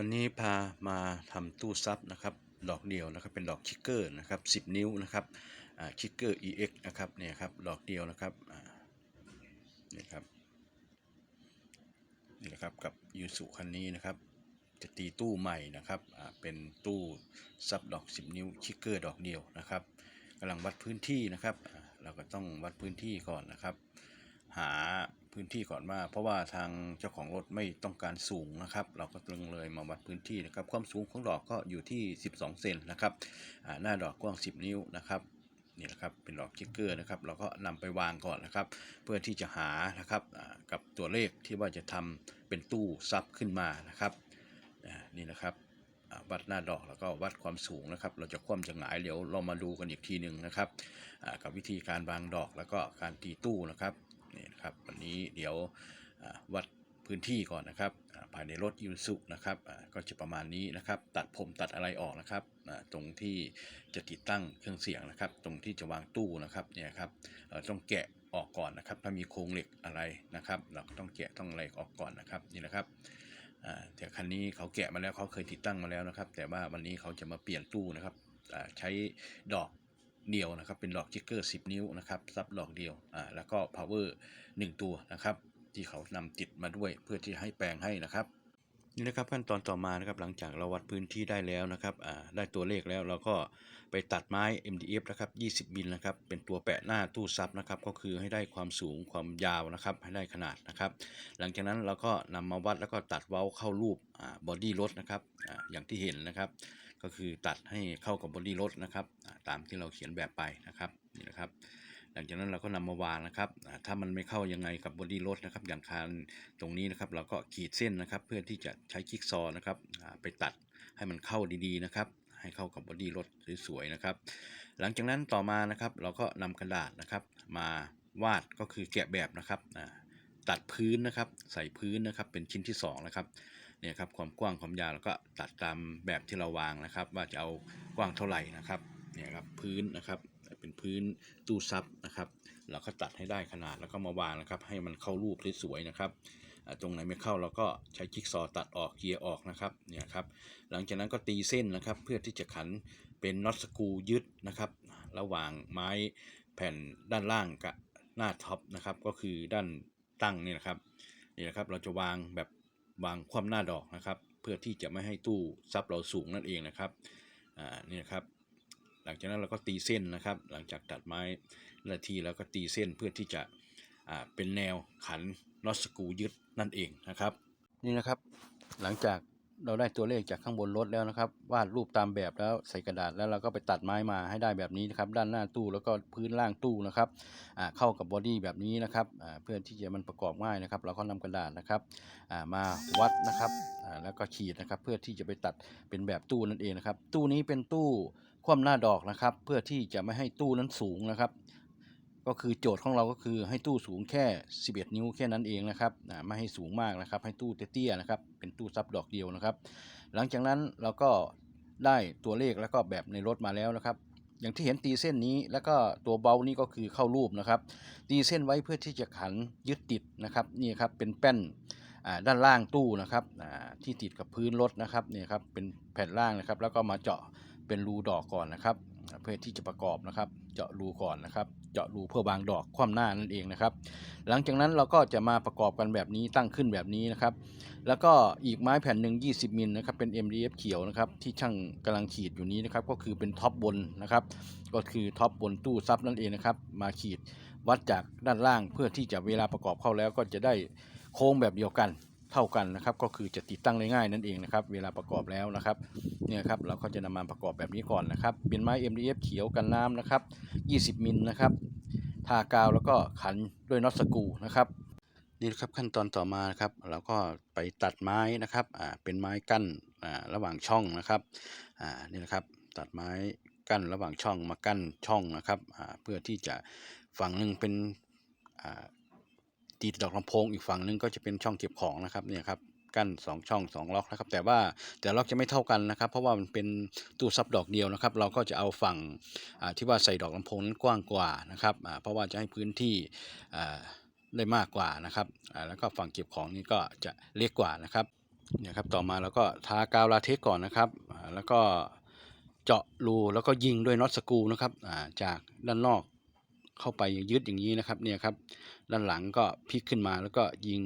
วันนี้พามาทำตู้ซับนะครับดอกเดียวนะครับเป็นดอกชิกเกอร์นะครับ10 นิ้วนะครับอ่าชิกเกอร์ EX นะครับเนี่ยครับดอกเดียวนะครับนี่ครับนี่นะครับกับยูสุคันนี้นะครับจะตีตู้ใหม่นะครับเป็นตู้ซับดอก 10 นิ้วชิกเกอร์ดอกเดียวนะครับกำลังวัดพื้นที่นะครับ เราก็ต้องวัดพื้นที่ก่อนนะครับ หา พื้นที่ก่อนว่า เพราะว่าทางเจ้าของรถไม่ต้องการสูงนะครับ เราก็ต้องเลยมาวัดพื้นที่นะครับ ความสูงของดอกก็อยู่ที่ 12 เซนนะครับหน้าดอกกว้าง 10 นิ้วนะครับนี่แหละครับเป็นดอกจิกเกอร์นะครับเราก็นำไปวางก่อนนะครับ เพื่อที่จะหานะครับกับตัวเลขที่ว่าจะทำเป็นตู้ซับขึ้นมานะครับนี่นะครับวัดหน้าดอกแล้วก็วัดความสูงนะครับ เราจะคว่ำจะหงายเดี๋ยวเรามาดูกันอีกทีหนึ่งนะครับกับวิธีการวางดอกแล้วก็การตีตู้นะครับนี่นะครับวัน นี้เดี๋ยววัดพื้นที่ก่อนนะครับภายในรถยูสุนะครับก็จะประมาณนี้นะครับตัดผมตัดอะไรออกนะครับตรงที่จะติดตั้งเครื่องเสียงนะครับ ตรงที่จะวางตู้นะครับเนี่ยครับต้องแกะออกก่อนนะครับ ถ้ามีโครงเหล็กอะไรนะครับ เราก็ต้องแกะต้องอะไรออกก่อนนะครับนี่นะครับแต่คันนี้เขาแกะมาแล้วเขาเคยติดตั้งมาแล้วนะครับ แต่ว่าวันนี้เขาจะมาเปลี่ยนตู้นะครับใช้ดอก เดียวนะครับ เป็นดอกจิกเกอร์ 10 นิ้วนะครับซับดอกเดียวอ่าแล้วก็ power 1ตัวนะครับ ที่เขานำติดมาด้วยเพื่อที่ให้แปลงให้นะครับนี่นะครับขั้นตอนต่อมานะครับหลังจากเราวัดพื้นที่ได้แล้วนะครับอ่าได้ตัวเลขแล้วเราก็ไปตัดไม้ MDF นะครับ 20มิลนะครับเป็นตัวแปะหน้าตู้ซับนะครับก็คือให้ได้ความสูงความยาวนะครับให้ได้ขนาดนะครับ หลังจากนั้นเราก็นำมาวัดแล้วก็ตัดเว้าเข้ารูปบอดี้รถนะครับอาอย่างที่เห็นนะครับ ก็คือตัดให้เข้ากับบอดี้รถนะครับตามที่เราเขียนแบบไปนะครับนี่นะครับหลังจากนั้นเราก็นำมาวางนะครับถ้ามันไม่เข้ายังไงกับบอดี้รถนะครับอย่างคานตรงนี้นะครับเราก็ขีดเส้นนะครับ เพื่อที่จะใช้จิ๊กซอว์นะครับไปตัดให้มันเข้าดีๆนะครับให้เข้ากับบอดี้รถสวยๆนะครับ หลังจากนั้นต่อมานะครับเราก็นำกระดาษนะครับ มาวาดก็คือแกะแบบนะครับตัดพื้นนะครับ ใส่พื้นนะครับเป็นชิ้นที่สองนะครับ เนี่ยครับความกว้างความยาวแล้วก็ตัดตามแบบที่เราวางนะครับ ว่าจะเอากว้างเท่าไหร่นะครับเนี่ยครับพื้นนะครับเป็นพื้นตู้ซับนะครับเราก็ตัดให้ได้ขนาดแล้วก็มาวางนะครับ ให้มันเข้ารูปสวยๆนะครับตรงไหนไม่เข้าเราก็ใช้จิ๊กซอตัดออกเกียร์ออกนะครับเนี่ยครับหลังจากนั้นก็ตีเส้นนะครับ เพื่อที่จะขันเป็นน็อตสกูยึดนะครับ ระหว่างไม้แผ่นด้านล่างกับหน้าท็อปนะครับ ก็คือด้านตั้งนี่นะครับนี่นะครับเราจะวางแบบ วางคว่ำหน้าดอกนะครับ เพื่อที่จะไม่ให้ตู้ซับเราสูงนั่นเองนะครับอ่านี่นะครับ หลังจากนั้นเราก็ตีเส้นนะครับ หลังจากตัดไม้นาทีแล้วก็ตีเส้นเพื่อที่จะอ่าเป็นแนวขันน็อตสกูยึดนั่นเองนะครับ นี่นะครับ หลังจาก เราได้ตัวเลขจากข้างบนรถแล้วนะครับ วาดรูปตามแบบแล้วใส่กระดาษแล้วเราก็ไปตัดไม้มาให้ได้แบบนี้นะครับ ด้านหน้าตู้แล้วก็พื้นล่างตู้นะครับอ่าเข้ากับบอดี้แบบนี้นะครับอ่าเพื่อที่จะมันประกอบง่ายนะครับ เราก็นำกระดาษนะครับอ่ามาวัดนะครับอ่าแล้วก็ขีดนะครับ เพื่อที่จะไปตัดเป็นแบบตู้นั่นเองนะครับ ตู้นี้เป็นตู้คว่ำหน้าดอกนะครับ เพื่อที่จะไม่ให้ตู้นั้นสูงนะครับ ก็คือโจทย์ของเราก็คือให้ตู้สูงแค่ 11 นิ้วแค่นั้นเองนะครับไม่ให้สูงมากนะครับ ให้ตู้เตี้ยๆนะครับ เป็นตู้ซับดอกเดียวนะครับ หลังจากนั้นเราก็ได้ตัวเลขแล้วก็แบบในรถมาแล้วนะครับ อย่างที่เห็นตีเส้นนี้แล้วก็ตัวเบานี่ก็คือเข้ารูปนะครับ ตีเส้นไว้เพื่อที่จะขันยึดติดนะครับนี่ครับเป็นแป้นด้านล่างตู้นะครับที่ติดกับพื้นรถนะครับนี่ครับเป็นแผ่นล่างนะครับ แล้วก็มาเจาะเป็นรูดอกก่อนนะครับ เพื่อที่จะประกอบนะครับ เจาะรูก่อนนะครับ เจาะรูเพื่อวางดอกคว่ำหน้านั่นเองนะครับ หลังจากนั้นเราก็จะมาประกอบกันแบบนี้ตั้งขึ้นแบบนี้นะครับ แล้วก็อีกไม้แผ่นหนึ่ง20มิลนะครับเป็น MDF เขียวนะครับที่ช่างกำลังขีดอยู่นี้นะครับก็คือเป็นท็อปบนนะครับ ก็คือท็อปบนตู้ซับนั่นเองนะครับ มาขีดวัดจากด้านล่างเพื่อที่จะเวลาประกอบเข้าแล้วก็จะได้โค้งแบบเดียวกัน เท่ากันนะครับ ก็คือจะติดตั้งได้ง่ายนั่นเองนะครับ เวลาประกอบแล้วนะครับเนี่ยครับเราก็จะนำมาประกอบแบบนี้ก่อนนะครับ เป็นไม้ MDF เขียวกันน้ำนะครับ 20มิลนะครับทากาวแล้วก็ขันด้วยน็อตสกูนะครับนี่ครับขั้นตอนต่อมานะครับ เราก็ไปตัดไม้นะครับอ่าเป็นไม้กั้นอ่าระหว่างช่องนะครับอ่านี่นะครับตัดไม้กั้นระหว่างช่องมากั้นช่องนะครับอ่าเพื่อที่จะฝั่งหนึ่งเป็นอ่า ติดดอกลำโพงอีกฝั่งหนึ่งก็จะเป็นช่องเก็บของนะครับเนี่ยครับกั้นสองช่องสองล็อกนะครับแต่ว่าแต่ล็อกจะไม่เท่ากันนะครับ เพราะว่ามันเป็นตู้ซับดอกเดียวนะครับ เราก็จะเอาฝั่งที่ว่าใส่ดอกลำโพงนั้นกว้างกว่านะครับเพราะว่าจะให้พื้นที่ได้มากกว่านะครับแล้วก็ฝั่งเก็บของนี่ก็จะเล็กกว่านะครับเนี่ยครับต่อมาเราก็ทากาวลาเทคก่อนนะครับแล้วก็เจาะรูแล้วก็ยิงด้วยน็อตสกูนะครับจากด้านนอก เข้าไปยึดอย่างนี้นะครับเนี่ยครับด้านหลังก็พลิกขึ้นมาแล้วก็ยิง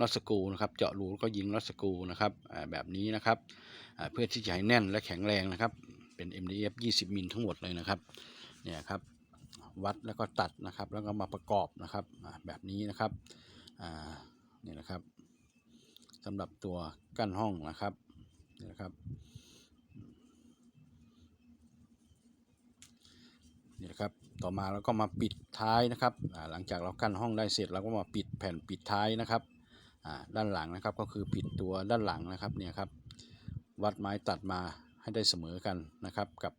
น็อตสกูนะครับเจาะรูแล้วก็ยิงน็อตสกูนะครับแบบนี้นะครับเพื่อที่จะให้แน่นและแข็งแรงนะครับ เป็น MDF 20 มิลทั้งหมดเลยนะครับเนี่ยครับวัดแล้วก็ตัดนะครับ แล้วก็มาประกอบนะครับแบบนี้นะครับนี่นะครับสำหรับตัวกั้นห้องนะครับนี่นะครับ นี่นะครับต่อมาเราก็มาปิดท้ายนะครับหลังจากเรากั้นห้องได้เสร็จเราก็มาปิดแผ่นปิดท้ายนะครับอ่าด้านหลังนะครับก็คือปิดตัวด้านหลังนะครับเนี่ยครับวัดไม้ตัดมาให้ได้เสมอกันนะครับ กับ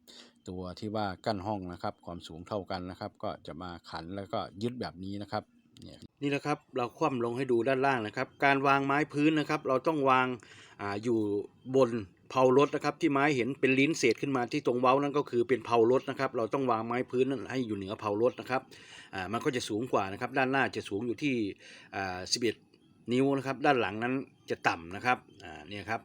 ตัวที่ว่ากั้นห้องนะครับ ความสูงเท่ากันนะครับ ก็จะมาขันแล้วก็ยึดแบบนี้นะครับเนี่ยนี่นะครับเราคว่ำลงให้ดูด้านล่างนะครับ การวางไม้พื้นนะครับ เราต้องวางอาอยู่บน เพลารถนะครับที่ไม้เห็นเป็นลิ้นเศษขึ้นมาที่ตรงเว้านั่นก็คือเป็นเพลารถนะครับ เราต้องวางไม้พื้นนั้นให้อยู่เหนือเพลารถนะครับอ่ามันก็จะสูงกว่านะครับ ด้านหน้าจะสูงอยู่ที่อ่าสิบเอ็ดนิ้วนะครับ ด้านหลังนั้นจะต่ำนะครับอ่าเนี่ยครับ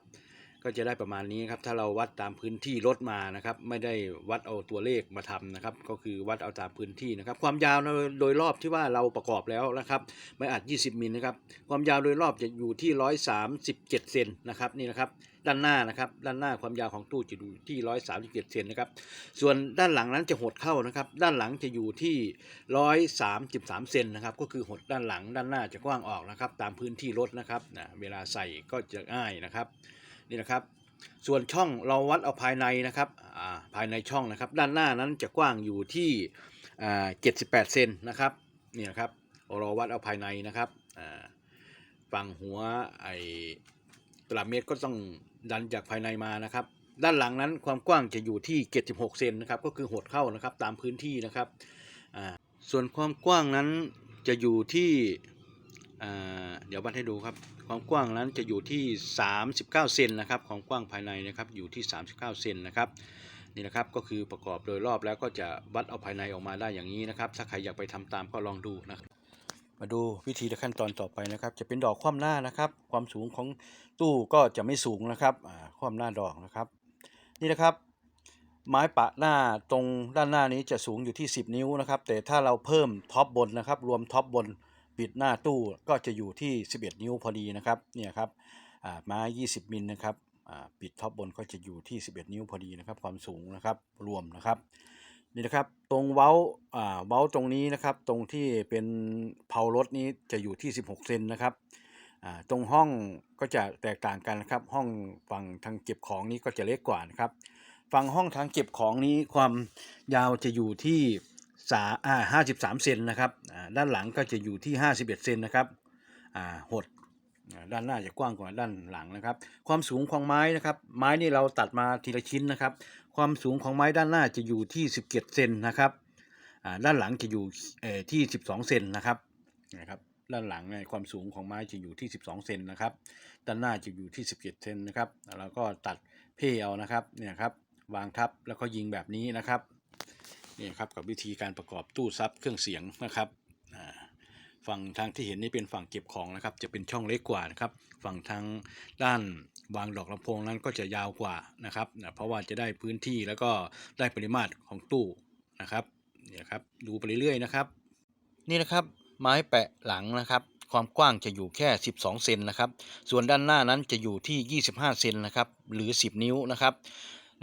ก็จะได้ประมาณนี้ครับ ถ้าเราวัดตามพื้นที่รถมานะครับ ไม่ได้วัดเอาตัวเลขมาทำนะครับ ก็คือวัดเอาตามพื้นที่นะครับ ความยาวโดยรอบที่ว่าเราประกอบแล้วนะครับไม่อัด20มิลนะครับ ความยาวโดยรอบจะอยู่ที่ 137เซนนะครับนี่นะครับ ด้านหน้านะครับ ด้านหน้าความยาวของตู้จะอยู่ที่ 137เซนนะครับ ส่วนด้านหลังนั้นจะหดเข้านะครับ ด้านหลังจะอยู่ที่ 133เซนนะครับ ก็คือหดด้านหลัง ด้านหน้าจะกว้างออกนะครับ ตามพื้นที่รถนะครับนะเวลาใส่ก็จะง่ายนะครับ นี่นะครับ ส่วนช่องเราวัดเอาภายในนะครับอ่าภายในช่องนะครับ ด้านหน้านั้นจะกว้างอยู่ที่อ่า78เซนนะครับนี่นะครับเราวัดเอาภายในนะครับอ่าฝั่งหัวไอตลับเมตรก็ต้องดันจากภายในมานะครับ ด้านหลังนั้นความกว้างจะอยู่ที่ 76 เซนนะครับก็คือหดเข้านะครับตามพื้นที่นะครับอ่าส่วนความกว้างนั้นจะอยู่ที่ เดี๋ยววัดให้ดูครับความกว้างนั้นจะอยู่ที่ 39 เซนนะครับของกว้างภายในนะครับอยู่ที่ 39 เซนนะครับนี่นะครับก็คือประกอบโดยรอบแล้วก็จะวัดเอาภายในออกมาได้อย่างนี้นะครับ ถ้าใครอยากไปทำตามก็ลองดูนะครับมาดูวิธีขั้นตอนต่อไปนะครับ จะเป็นดอกคว่ำหน้านะครับ ความสูงของตู้ก็จะไม่สูงนะครับคว่ำหน้าดอกนะครับ นี่นะครับไม้ปะหน้าตรงด้านหน้านี้จะสูงอยู่ที่ 10 นิ้วนะครับ แต่ถ้าเราเพิ่มท็อปบนนะครับ รวมท็อปบน ปิดหน้าตู้ก็จะอยู่ที่ 11 นิ้วพอดีนะครับเนี่ยครับอ่าไม้ 20 มิลนะครับปิดท็อปบนก็จะอยู่ที่ 11 นิ้วพอดีนะครับ ความสูงนะครับรวมนะครับนี่นะครับตรงเว้าเว้าตรงนี้นะครับตรงที่เป็นเพลารถนี้จะอยู่ที่ 16 เซนนะครับตรงห้องก็จะแตกต่างกันนะครับ ห้องฝั่งทางเก็บของนี้ก็จะเล็กกว่านะครับฝั่งห้องทางเก็บของนี้ความยาวจะอยู่ที่ สาอ่าห้าสิบสามเซนนะครับอ่าด้านหลังก็จะอยู่ที่ห้าสิบเอ็ดเซนนะครับอ่าหดด้านหน้าจะกว้างกว่าด้านหลังนะครับ ความสูงของไม้นะครับ ไม้นี่เราตัดมาทีละชิ้นนะครับ ความสูงของไม้ด้านหน้าจะอยู่ที่สิบเจ็ดเซนนะครับอ่าด้านหลังจะอยู่เอ่อที่สิบสองเซนนะครับนะครับด้านหลังเนี่ยความสูงของไม้จะอยู่ที่ 12 เซนนะครับ ด้านหน้าจะอยู่ที่ 17 เซนนะครับ แล้วก็ตัดเพ่เอานะครับ เนี่ยครับ วางทับแล้วก็ยิงแบบนี้นะครับ นี่ครับกับวิธีการประกอบตู้ซับเครื่องเสียงนะครับฝั่งทางที่เห็นนี่เป็นฝั่งเก็บของนะครับ จะเป็นช่องเล็กกว่านะครับ ฝั่งทางด้านวางดอกลำโพงนั้นก็จะยาวกว่านะครับนะเพราะว่าจะได้พื้นที่แล้วก็ได้ปริมาตรของตู้นะครับเนี่ยครับดูไปเรื่อยๆนะครับ นี่นะครับไม้แปะหลังนะครับ ความกว้างจะอยู่แค่ 12 เซนนะครับ ส่วนด้านหน้านั้นจะอยู่ที่ 25 เซนนะครับ หรือ 10 นิ้วนะครับ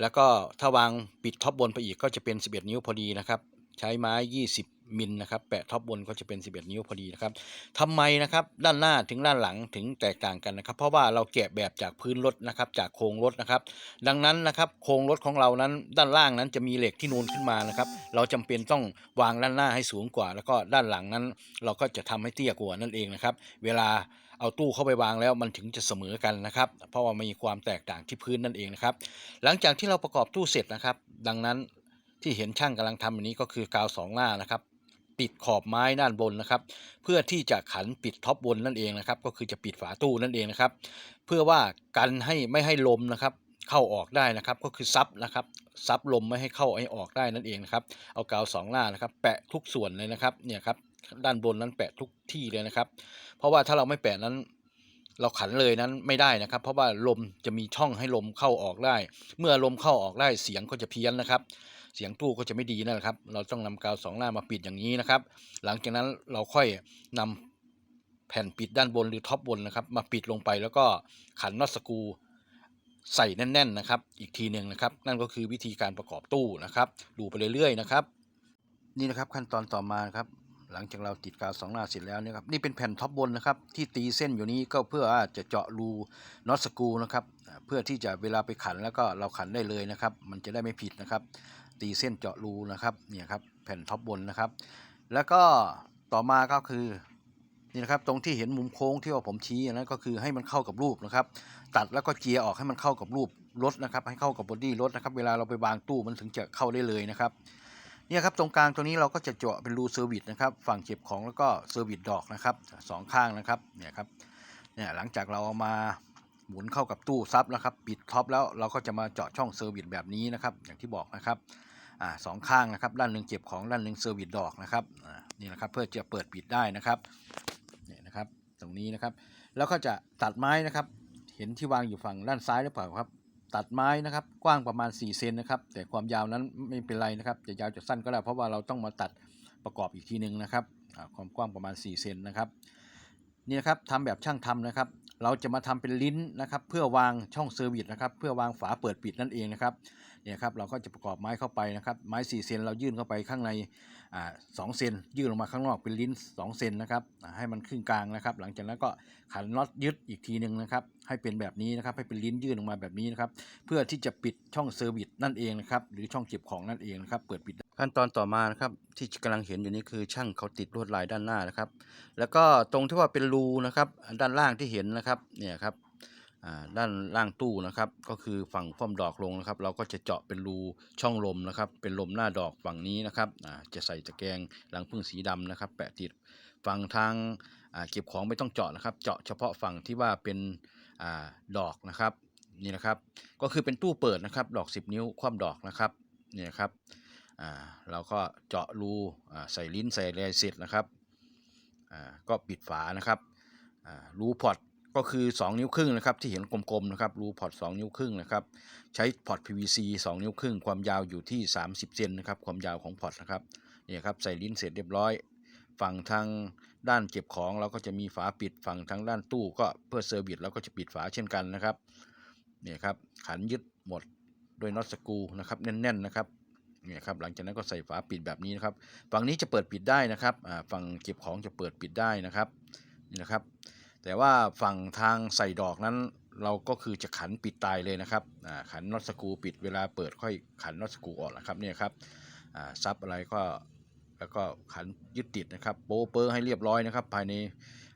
แล้วก็ถ้าวางปิดท็อปบนไปอีกก็จะเป็น 11 นิ้วพอดีนะครับ ใช้ไม้ 20 มิลนะครับแปะท็อปบนก็จะเป็น 11 นิ้วพอดีนะครับทำไมนะครับด้านหน้าถึงด้านหลังถึงแตกต่างกันนะครับ เพราะว่าเราแกะแบบจากพื้นรถนะครับจากโครงรถนะครับ ดังนั้นนะครับโครงรถของเรานั้นด้านล่างนั้นจะมีเหล็กที่นูนขึ้นมานะครับ เราจำเป็นต้องวางด้านหน้าให้สูงกว่า แล้วก็ด้านหลังนั้น เราก็จะทำให้เตี้ยกว่านั่นเองนะครับ เวลา เอาตู้เข้าไปวางแล้วมันถึงจะเสมอกันนะครับ เพราะว่ามีความแตกต่างที่พื้นนั่นเองนะครับ หลังจากที่เราประกอบตู้เสร็จนะครับ ดังนั้นที่เห็นช่างกำลังทำอันนี้ก็คือกาวสองหน้านะครับติดขอบไม้ด้านบนนะครับ เพื่อที่จะขันปิดท็อปบนนั่นเองนะครับ ก็คือจะปิดฝาตู้นั่นเองนะครับ เพื่อว่ากันให้ไม่ให้ลมนะครับเข้าออกได้นะครับก็คือซับนะครับซับลมไม่ให้เข้าให้ออกได้นั่นเองนะครับเอากาวสองหน้านะครับ แปะทุกส่วนเลยนะครับเนี่ยครับ ด้านบนนั้นแปะทุกที่เลยนะครับ เพราะว่าถ้าเราไม่แปะนั้น เราขันเลยนั้นไม่ได้นะครับ เพราะว่าลมจะมีช่องให้ลมเข้าออกได้ เมื่อลมเข้าออกได้เสียงก็จะเพี้ยนนะครับ เสียงตู้ก็จะไม่ดีนั่นแหละครับ เราต้องนำกาวสองหน้ามาปิดอย่างนี้นะครับ หลังจากนั้นเราค่อยนำแผ่นปิดด้านบนหรือท็อปบนนะครับ มาปิดลงไปแล้วก็ขันน็อตสกูใส่แน่น ๆ นะครับ อีกทีหนึ่งนะครับ นั่นก็คือวิธีการประกอบตู้นะครับ ดูไปเรื่อยๆนะครับ นี่นะครับขั้นตอนต่อมาครับ หลังจากเราติดกาวสองหน้าเสร็จแล้วเนี่ยครับนี่เป็นแผ่นท็อปบนนะครับที่ตีเส้นอยู่นี้ก็เพื่อจะเจาะรูน็อตสกรูนะครับเพื่อที่จะเวลาไปขันแล้วก็เราขันได้เลยนะครับ มันจะได้ไม่ผิดนะครับ ตีเส้นเจาะรูนะครับเนี่ยครับแผ่นท็อปบนนะครับ แล้วก็ต่อมาก็คือนี่นะครับตรงที่เห็นมุมโค้งที่ว่าผมชี้นนั้นก็คือให้มันเข้ากับรูปนะครับ ตัดแล้วก็เจียออกให้มันเข้ากับรูปรถนะครับ ให้เข้ากับบอดี้รถนะครับ เวลาเราไปวางตู้มันถึงจะเข้าได้เลยนะครับ เนี่ยครับตรงกลางตัวนี้เราก็จะเจาะเป็นรูเซอร์วิสนะครับฝั่งเก็บของแล้วก็เซอร์วิสดอกนะครับสองข้างนะครับเนี่ยครับเนี่ยหลังจากเราเอามาหมุนเข้ากับตู้ซับแล้วครับปิดท็อปแล้วเราก็จะมาเจาะช่องเซอร์วิสแบบนี้นะครับอย่างที่บอกนะครับอ่าสองข้างนะครับด้านหนึ่งเก็บของด้านหนึ่งเซอร์วิสดอกนะครับอ่านี่นะครับเพื่อจะเปิดปิดได้นะครับเนี่ยนะครับตรงนี้นะครับ แล้วก็จะตัดไม้นะครับ เห็นที่วางอยู่ฝั่งด้านซ้ายหรือเปล่าครับ ตัดไม้นะครับ กว้างประมาณ 4 เซนนะครับ แต่ความยาวนั้นไม่เป็นไรนะครับ จะยาวจะสั้นก็ได้เพราะว่าเราต้องมาตัดประกอบอีกทีหนึ่งนะครับความกว้างประมาณ 4 เซนนะครับ นี่นะครับทำแบบช่างทำนะครับ เราจะมาทำเป็นลิ้นนะครับ เพื่อวางช่องเซอร์วิสนะครับ เพื่อวางฝาเปิดปิดนั่นเองนะครับ เนี่ยครับเราก็จะประกอบไม้เข้าไปนะครับ ไม้4เซนเรายื่นเข้าไปข้างในอ่าสเซนยื่นลงมาข้างนอกเป็นลิ้น2เซนนะครับให้มันครึ่งกลางนะครับ หลังจากนั้นก็ขันน็อตยึดอีกทีหนึ่งนะครับให้เป็นแบบนี้นะครับให้เป็นลิ้นยื่นออกมาแบบนี้นะครับเพื่อที่จะปิดช่องเซอร์วิสนั่นเองนะครับหรือช่องเก็บของนั่นเองนะครับ เปิดปิดขั้นตอนต่อมานะครับที่กำลังเห็นอยู่นี้คือช่างเขาติดลวดลายด้านหน้านะครับ แล้วก็ตรงที่ว่าเป็นรูนะครับด้านล่างที่เห็นนะครับเนี่ยครับ ด้านล่างตู้นะครับ ก็คือฝั่งคว่ำดอกลงนะครับ เราก็จะเจาะเป็นรูช่องลมนะครับ เป็นลมหน้าดอกฝั่งนี้นะครับจะใส่ตะแกรงหลังพึ่งสีดำนะครับ แปะติดฝั่งทางเก็บของไม่ต้องเจาะนะครับ เจาะเฉพาะฝั่งที่ว่าเป็นอดอกนะครับนี่นะครับ ก็คือเป็นตู้เปิดนะครับ ดอก 10 นิ้วคว่ำดอกนะครับนี่ยครับเราก็เจาะรูใส่ลิ้นใส่อะไรเสร็จนะครับก็ปิดฝานะครับรูพอร์ต ก็คือ 2 นิ้วครึ่งนะครับที่เห็นกลมๆนะครับรูพอร์ต2นิ้วครึ่งนะครับใช้พอร์ต PVC 2 นิ้วครึ่ง ความยาวอยู่ที่ 30 เซนนะครับความยาวของพอร์ตนะครับเนี่ยครับใส่ลิ้นเสร็จเรียบร้อย ฝั่งทางด้านเก็บของเราก็จะมีฝาปิดฝั่งทางด้านตู้ก็เพื่อเซอร์วิสเราก็จะปิดฝาเช่นกันนะครับเนี่ยครับขันยึดหมดด้วยน็อตสกูนะครับแน่นๆนะครับเนี่ยครับหลังจากนั้นก็ใส่ฝาปิดแบบนี้นะครับฝั่งนี้จะเปิดปิดได้นะครับฝั่งเก็บของจะเปิดปิดได้นะครับนี่นะครับ แต่ว่าฝั่งทางใส่ดอกนั้น เราก็คือจะขันปิดตายเลยนะครับอ่าขันน็อตสกูปิดเวลาเปิดค่อยขันน็อตสกูออกนะครับเนี่ยครับอ่าซับอะไรก็แล้วก็ขันยึดติดนะครับโป๊เปอร์ให้เรียบร้อยนะครับ ภายใน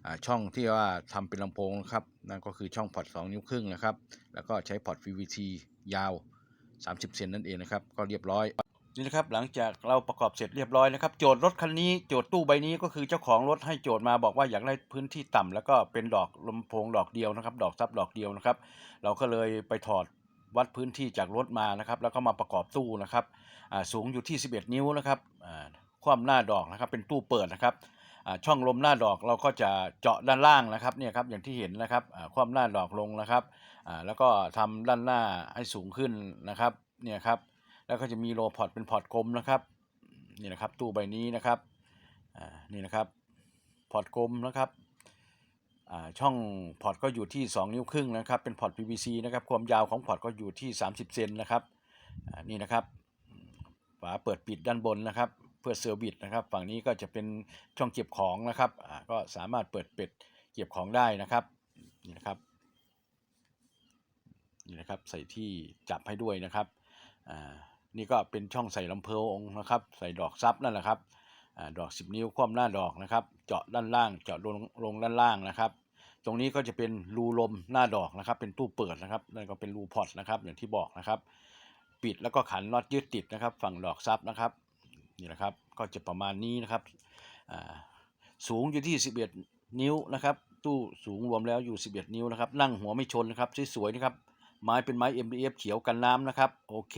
อ่าช่องที่ว่าทำเป็นลำโพงนะครับนั่นก็คือช่องพอร์ต2นิ้วครึ่งนะครับ แล้วก็ใช้พอร์ต PVC ยาว 30 เซนนั่นเองนะครับ ก็เรียบร้อย นี่นะครับหลังจากเราประกอบเสร็จเรียบร้อยนะครับ โจทย์รถคันนี้โจทย์ตู้ใบนี้ก็คือเจ้าของรถให้โจทย์มาบอกว่าอยากได้พื้นที่ต่ำแล้วก็เป็นดอกลำโพงดอกเดียวนะครับ ดอกซับดอกเดียวนะครับ เราก็เลยไปถอดวัดพื้นที่จากรถมานะครับ แล้วก็มาประกอบตู้นะครับสูงอยู่ที่ 11 นิ้วนะครับคว่ำหน้าดอกนะครับเป็นตู้เปิดนะครับช่องลมหน้าดอกเราก็จะเจาะด้านล่างนะครับเนี่ยครับอย่างที่เห็นนะครับคว่ำหน้าดอกลงนะครับแล้วก็ทำด้านหน้าให้สูงขึ้นนะครับเนี่ยครับ แล้วก็จะมีโลพอร์ตเป็นพอร์ตกลมนะครับนี่นะครับตู้ใบนี้นะครับนี่นะครับพอร์ตกลมนะครับช่องพอร์ตก็อยู่ที่ 2 นิ้วครึ่งนะครับเป็นพอร์ต PVC นะครับความยาวของพอร์ตก็อยู่ที่ 30 เซนนะครับนี่นะครับฝาเปิดปิดด้านบนนะครับ เพื่อเซอร์วิสนะครับ ฝั่งนี้ก็จะเป็นช่องเก็บของนะครับก็สามารถเปิดเป็ดเก็บของได้นะครับนี่นะครับนี่นะครับใส่ที่จับให้ด้วยนะครับอ่า นี่ก็เป็นช่องใส่ลำโพลงนะครับ ใส่ดอกซับนั่นแหละครับอดอก 10 นิ้วคว่ำหน้าดอกนะครับ เจาะด้านล่าง เจาะลงลงด้านล่างนะครับ ตรงนี้ก็จะเป็นรูลมหน้าดอกนะครับ เป็นตู้เปิดนะครับนั่นก็เป็นรูพอร์ตนะครับ อย่างที่บอกนะครับ ปิดแล้วก็ขันน็อตยึดติดนะครับ ฝั่งดอกซับนะครับนี่นะครับ ก็จะประมาณนี้นะครับสูงอยู่ที่ 11 นิ้วนะครับ ตู้สูงรวมแล้วอยู่ 11 นิ้วนะครับ นั่งหัวไม่ชนนะครับ สวยๆนะครับ ไม้เป็นไม้ MDF เขียวกันน้ำนะครับ โอเค